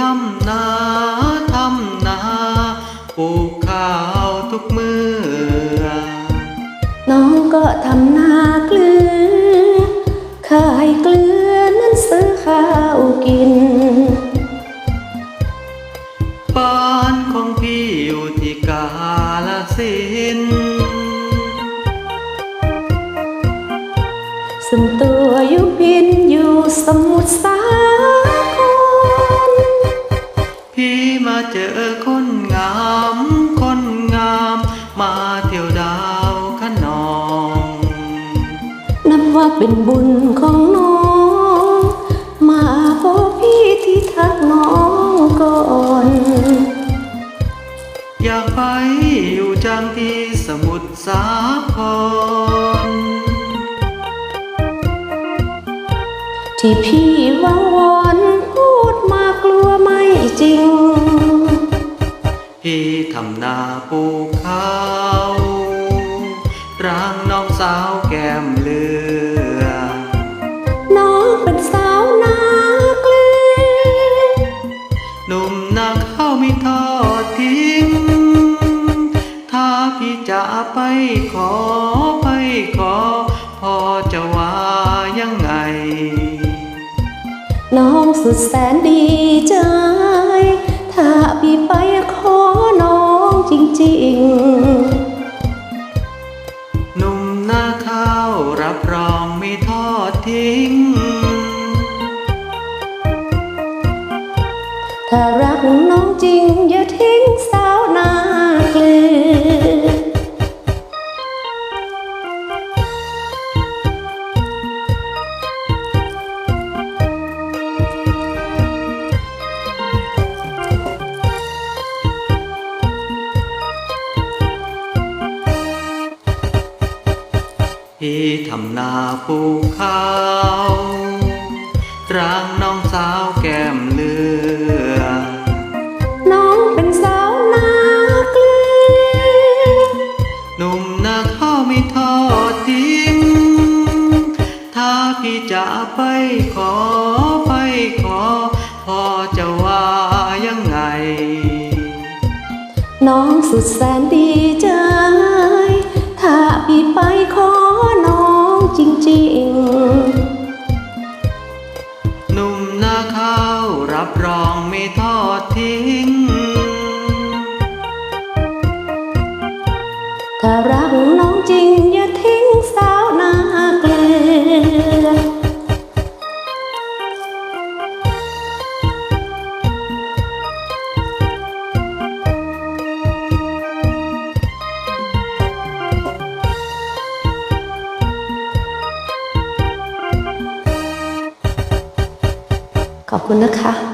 ทำนาทำนาปลูกข้าวทุกมือน้องก็ทำนาเกลือขายเกลือนั้นซื้อข้าวกิน บ้านของพี่อยู่ที่กาลสินธุ์ส่วนตัวอยู่พินอยู่สมุทรสาคร พี่มาเจอคนงาม คนงาม มาเที่ยวดาวขนอง นับว่าเป็นบุญของน้อง มาพบพี่ที่ทักน้องก่อน อยากไปอยู่จังที่สมุทรสาคร ที่พี่วังวอน นาปลูกข้าร่างน้องสาวแก้มเลือ น้องเป็นสาวนาเกลือหนุ่มนาข้าไม่ทอดทิ้ง ถ้าพี่จะไปขอไปขอ พอจะว่ายังไง น้องสุดแสนดีใจ ถ้าพี่ไปขอน้อง อ พี่ทำนาปลูกข้าวร่างน้องสาวแก้มเลือ น้องเป็นสาวนาเกลือหนุ่มนาข้าวไม่ทอดทิ้ง ถ้าพี่จะไปขอไปขอพอจะว่ายังไง น้องสุดแสนดีใจ หนุ่มนาข้าวรับรองไม่ทอดทิ้ง ถ้ารักน้องจริง ขอบคุณนะคะ